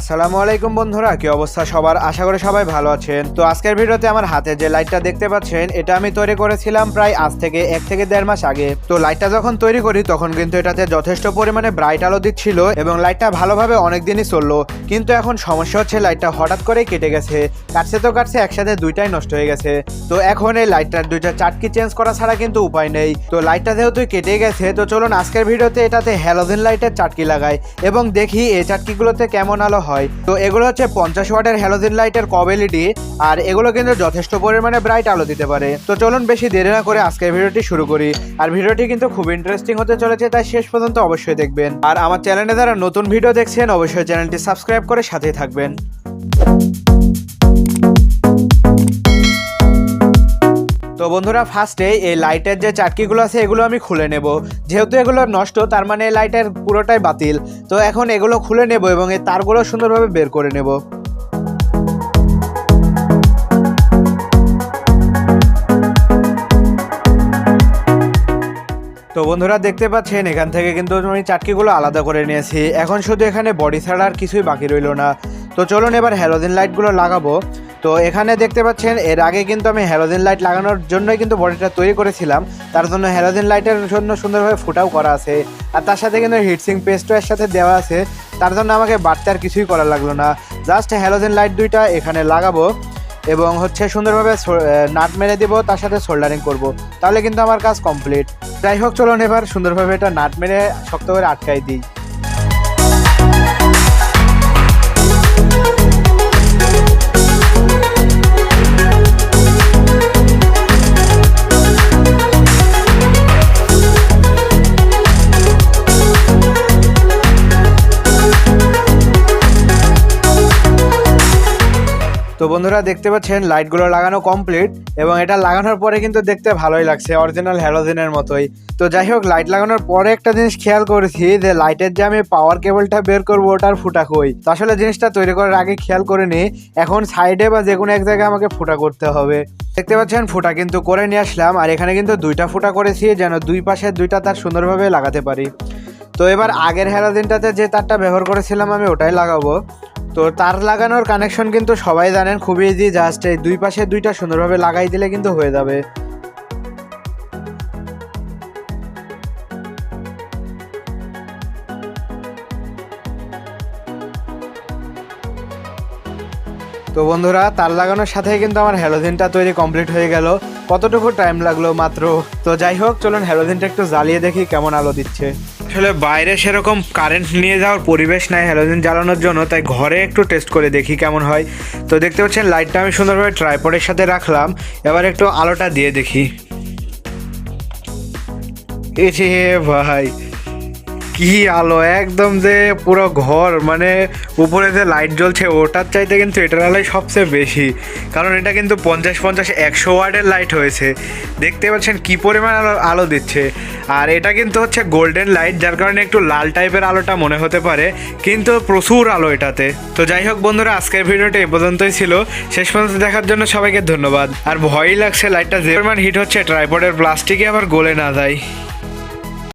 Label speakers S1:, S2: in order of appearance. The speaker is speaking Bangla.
S1: আসসালামু আলাইকুম বন্ধুরা, কি অবস্থা সবার? আশা করি সবাই ভালো আছেন। তো আজকের ভিডিওতে আমার হাতে যে লাইটটা দেখতে পাচ্ছেন, এটা আমি তৈরি করেছিলাম প্রায় আজ থেকে এক থেকে দেড় মাস আগে। তো লাইটটা যখন তৈরি করি, তখন কিন্তু এটাতে যথেষ্ট পরিমাণে ব্রাইট আলো দিচ্ছিল এবং লাইটটা ভালোভাবে অনেক দিনই চলল। কিন্তু এখন সমস্যা হচ্ছে লাইটটা হঠাৎ করেই কেটে গেছে। কাটছে তো কাটছে, একসাথে দুইটাই নষ্ট হয়ে গেছে। তো এখন এই লাইটটার দুইটা চাটকি চেঞ্জ করা ছাড়া কিন্তু উপায় নেই। তো লাইটটা যেহেতু কেটে গেছে, তো চলুন আজকের ভিডিওতে এটাতে হ্যালোজেন লাইটের চাটকি লাগাই এবং দেখি এই চাটকিগুলোতে কেমন আলো হয়। তো এগুলো হচ্ছে পঞ্চাশ ওয়াটের হ্যালোজেন লাইটের কবেলিটি আর এগুলো কিন্তু যথেষ্ট পরিমাণে ব্রাইট আলো দিতে পারে। তো চলুন বেশি দেরি না করে আজকের ভিডিওটি শুরু করি। আর ভিডিওটি কিন্তু খুব ইন্টারেস্টিং হতে চলেছে, তাই শেষ পর্যন্ত অবশ্যই দেখবেন। আর আমার চ্যানেলে যারা নতুন ভিডিও দেখছেন, অবশ্যই চ্যানেলটি সাবস্ক্রাইব করে সাথেই থাকবেন। তো বন্ধুরা ফার্স্টে এই লাইটের যে চাটকিগুলো আছে, এগুলো আমি খুলে নেব। যেহেতু এগুলো নষ্ট, তার মানে এই লাইটের পুরোটাই বাতিল। তো এখন এগুলো খুলে নেব এবং এই তারগুলো সুন্দরভাবে বের করে নেব। তো বন্ধুরা, দেখতে পাচ্ছেন, এখান থেকে কিন্তু আমি চাটকিগুলো আলাদা করে নিয়েছি। এখন শুধু এখানে বডি ছাড়া আর কিছুই বাকি রইল না। তো চলুন এবার হ্যালোজিন লাইটগুলো লাগাবো। তো এখানে দেখতে পাচ্ছেন, এর আগে কিন্তু আমি হ্যালোজিন লাইট লাগানোর জন্যই কিন্তু বডিটা তৈরি করেছিলাম। তার জন্য হ্যালোজিন লাইটের জন্য সুন্দরভাবে ফুটাও করা আছে। আর তার সাথে কিন্তু হিটসিং পেস্টও এর সাথে দেওয়া আছে। তার জন্য আমাকে বাড়তে আর কিছুই করা লাগল না। জাস্ট হ্যালোজিন লাইট দুইটা এখানে লাগাবো এবং হচ্ছে সুন্দরভাবে নাট মেরে দিব, তার সাথে সোল্ডারিং করব। তাহলে কিন্তু আমার কাজ কমপ্লিট যাই হোক, চলুন এবার সুন্দরভাবে এটা নাট মেরে শক্ত করে আটকাই দিই। তো বন্ধুরা দেখতে পাচ্ছেন লাইটগুলো লাগানো কমপ্লিট এবং এটা লাগানোর পরে কিন্তু দেখতে ভালোই লাগছে অরিজিনাল হ্যালোজেনের মতোই। তো যাই হোক লাইট লাগানোর পরে একটা জিনিস খেয়াল করেছি যে লাইটের যে আমি পাওয়ার কেবলটা বের করব, ওটার ফুটা কই? তো আসলে জিনিসটা তৈরি করার আগে খেয়াল করে নিই এখন সাইডে বা যে কোনো এক জায়গায় আমাকে ফুটা করতে হবে। দেখতে পাচ্ছেন, ফুটা কিন্তু করে নিয়ে আসলাম, আর এখানে কিন্তু দুইটা ফুটা করেছি, যেন দুই পাশে দুইটা তার সুন্দরভাবে লাগাতে পারি। তো এবার আগের হ্যালোজিনটাতে যে তারটা ব্যবহার করেছিলাম আমি, ওটাই লাগাবো। তো তার লাগানোর কানেকশন কিন্তু সবাই জানেন, খুবই ইজি জাস্ট এই দুই পাশে দুইটা সুন্দরভাবে লাগাই দিলে কিন্তু হয়ে যাবে। তো বন্ধুরা, তার লাগানোর সাথে কিন্তু আমার হ্যালোজিনটা তৈরি কমপ্লিট হয়ে গেল। কতটুকু টাইম লাগল মাত্র? তো যাই হোক চলুন হ্যালোজিনটা একটু জ্বালিয়ে দেখি কেমন আলো দিচ্ছে। আসলে বাইরে সেরকম কারেন্ট নিয়ে যাওয়ার পরিবেশ নাই হ্যালোজেন জ্বালানোর জন্য, তাই ঘরে একটু টেস্ট করে দেখি কেমন হয়। তো দেখতে পাচ্ছেন লাইটটা আমি সুন্দরভাবে ট্রাইপডের সাথে রাখলাম। এবার একটু আলোটা দিয়ে দেখি। এ ভাই কি আলো, একদম যে পুরো ঘর মানে উপরে যে লাইট জ্বলছে, ওটার চাইতে কিন্তু এটার আলোয় সবচেয়ে বেশি। কারণ এটা কিন্তু পঞ্চাশ পঞ্চাশ একশো ওয়ার্ডের লাইট হয়েছে। দেখতে পাচ্ছেন কি পরিমাণ আলো আলো দিচ্ছে। আর এটা কিন্তু হচ্ছে গোল্ডেন লাইট যার কারণে একটু লাল টাইপের আলোটা মনে হতে পারে, কিন্তু প্রচুর আলো এটাতে। তো যাই হোক বন্ধুরা, আজকের ভিডিওটা এ পর্যন্তই ছিল। শেষ পর্যন্ত দেখার জন্য সবাইকে ধন্যবাদ। আর ভয়ই লাগছে লাইটটা যে পরিমাণ হিট হচ্ছে ট্রাইপডের প্লাস্টিকে আবার গলে না যায়।